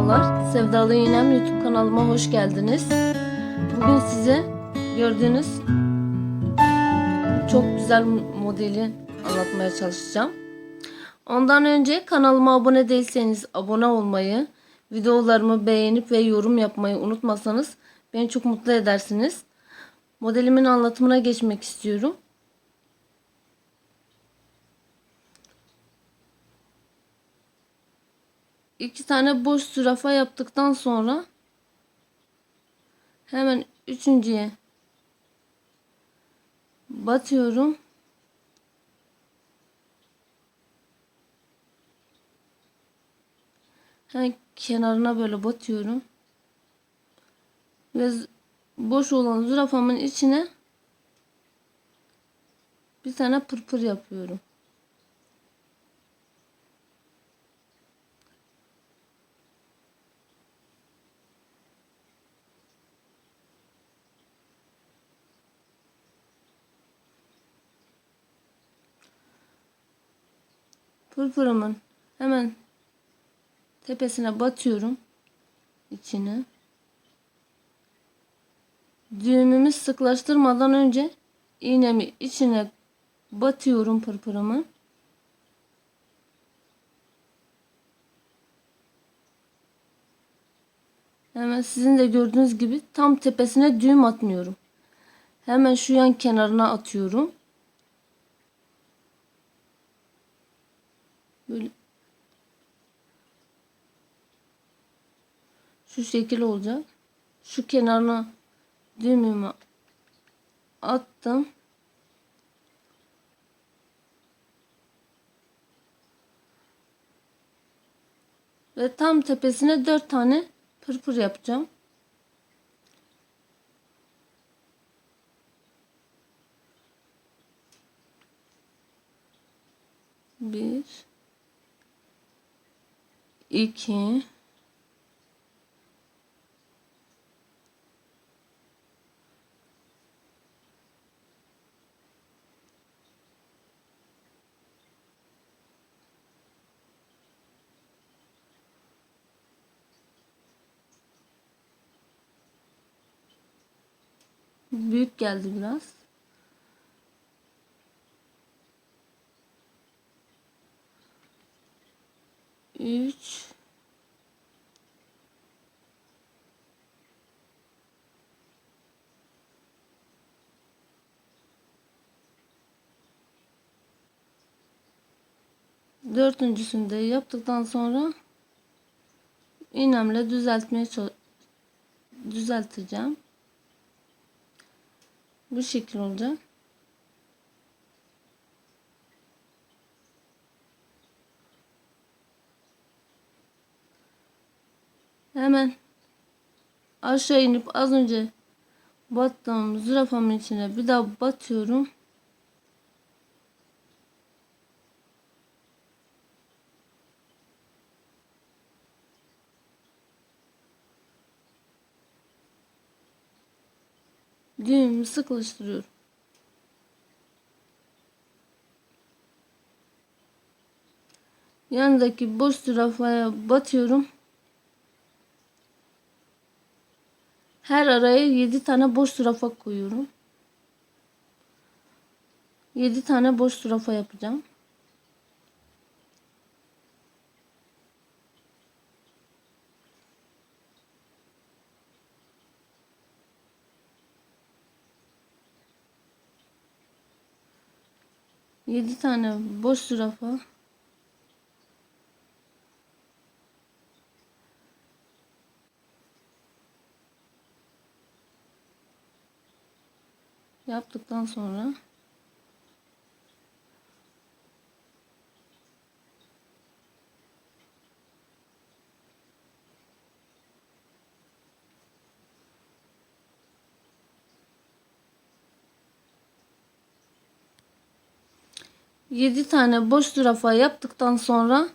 Merhabalar, Sevdalı İğnem YouTube kanalıma hoş geldiniz. Bugün size gördüğünüz çok güzel modeli anlatmaya çalışacağım. Ondan önce kanalıma abone değilseniz abone olmayı, videolarımı beğenip ve yorum yapmayı unutmasanız beni çok mutlu edersiniz. Modelimin anlatımına geçmek istiyorum. İki tane boş zürafa yaptıktan sonra hemen üçüncüye batıyorum. Hemen kenarına böyle batıyorum. Ve boş olan zürafamın içine bir tane pırpır yapıyorum. Pırpırımın hemen tepesine batıyorum. içine. Düğümümü sıklaştırmadan önce iğnemi içine batıyorum pırpırımı. Hemen sizin de gördüğünüz gibi tam tepesine düğüm atmıyorum. Hemen şu yan kenarına atıyorum. Böyle şu şekil olacak. Şu kenarına düğümümü attım. Ve tam tepesine dört tane pırpır yapacağım. Bir 2 Büyük geldi biraz. Üç. Dördüncüsünü de yaptıktan sonra iğnemle düzeltmeye düzelteceğim. Bu şekil olacak. Hemen aşağı inip az önce battığım zürafamın içine bir daha batıyorum. Düğümü sıkıştırıyorum. Yanındaki boş zürafaya batıyorum. Her araya 7 tane boş zürafa koyuyorum. 7 tane boş zürafa yapacağım. Yedi tane boş zürafa. Yaptıktan sonra yedi tane boş zürafa yaptıktan sonra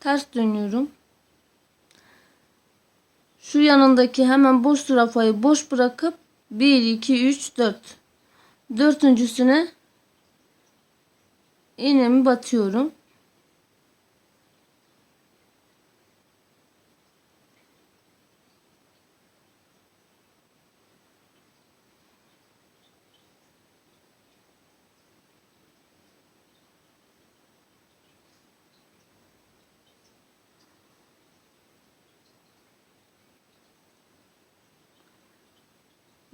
ters dönüyorum. Şu yanındaki hemen boş zürafayı boş bırakıp 1, 2, 3, 4. Dördüncüsüne iğnemi batıyorum.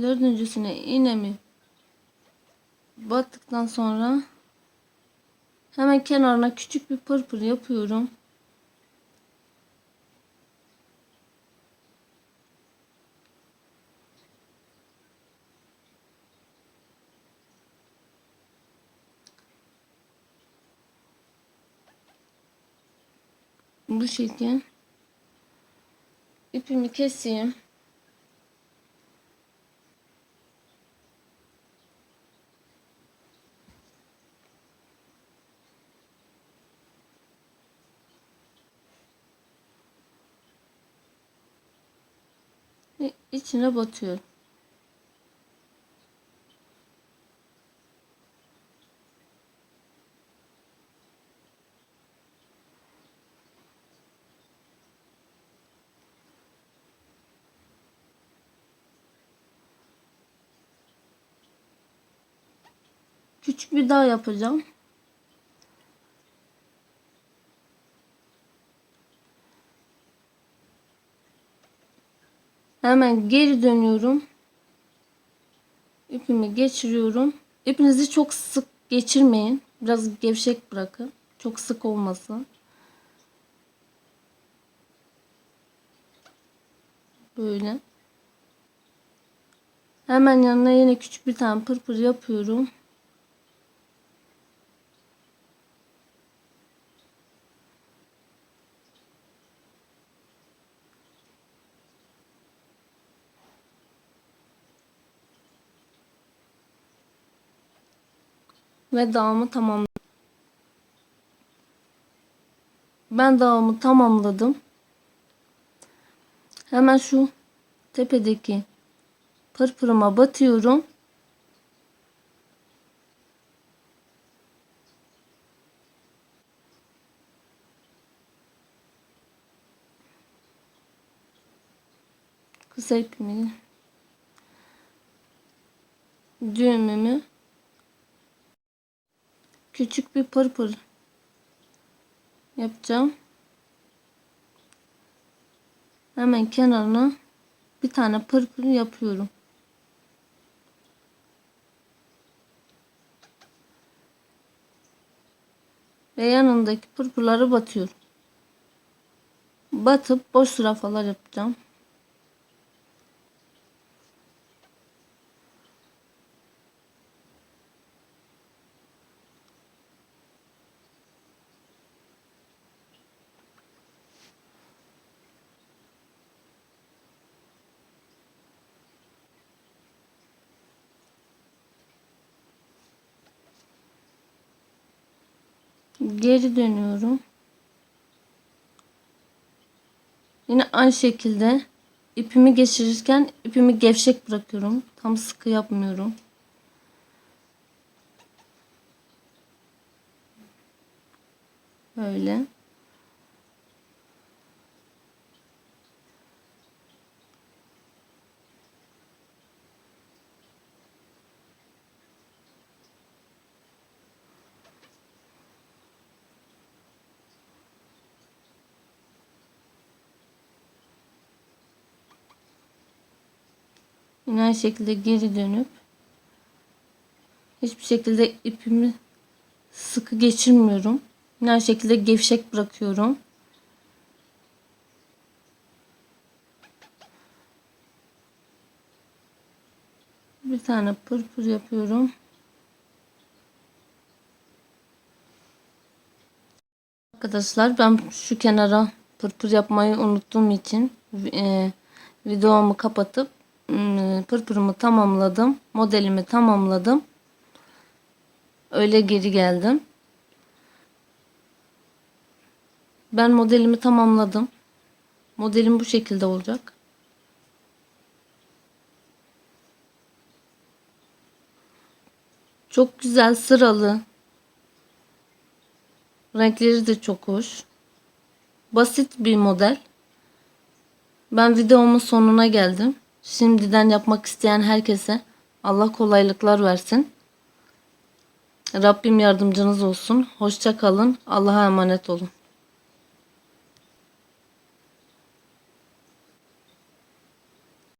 Dördüncüsüne iğnemi battıktan sonra hemen kenarına küçük bir pırpır yapıyorum. Bu şekil ipimi keseyim. Ve içine batıyorum. Küçük bir daha yapacağım. Hemen geri dönüyorum. İpimi geçiriyorum. İpinizi çok sık geçirmeyin. Biraz gevşek bırakın. Çok sık olmasın. Böyle. Hemen yanına yine küçük bir tane pırpır yapıyorum. Ve dağımı tamamladım. Ben dağımı tamamladım. Hemen şu tepedeki pırpırıma batıyorum. Kısa ipimi düğümümü küçük bir pırpır yapacağım. Hemen kenarına bir tane pırpır yapıyorum. Ve yanındaki pırpırları batıyorum. Batıp boş zürafalar yapacağım. Geri dönüyorum. Yine aynı şekilde ipimi geçirirken ipimi gevşek bırakıyorum. Tam sıkı yapmıyorum. Böyle. Yine aynı şekilde geri dönüp hiçbir şekilde ipimi sıkı geçirmiyorum. Yine aynı şekilde gevşek bırakıyorum. Bir tane pırpır yapıyorum. Arkadaşlar ben şu kenara pırpır yapmayı unuttuğum için e, videomu kapatıp pırpırımı tamamladım. Modelimi tamamladım. Öyle geri geldim. Ben modelimi tamamladım. Modelim bu şekilde olacak. Çok güzel sıralı. Renkleri de çok hoş. Basit bir model. Ben videomun sonuna geldim. Şimdiden yapmak isteyen herkese Allah kolaylıklar versin. Rabbim yardımcınız olsun. Hoşça kalın. Allah'a emanet olun.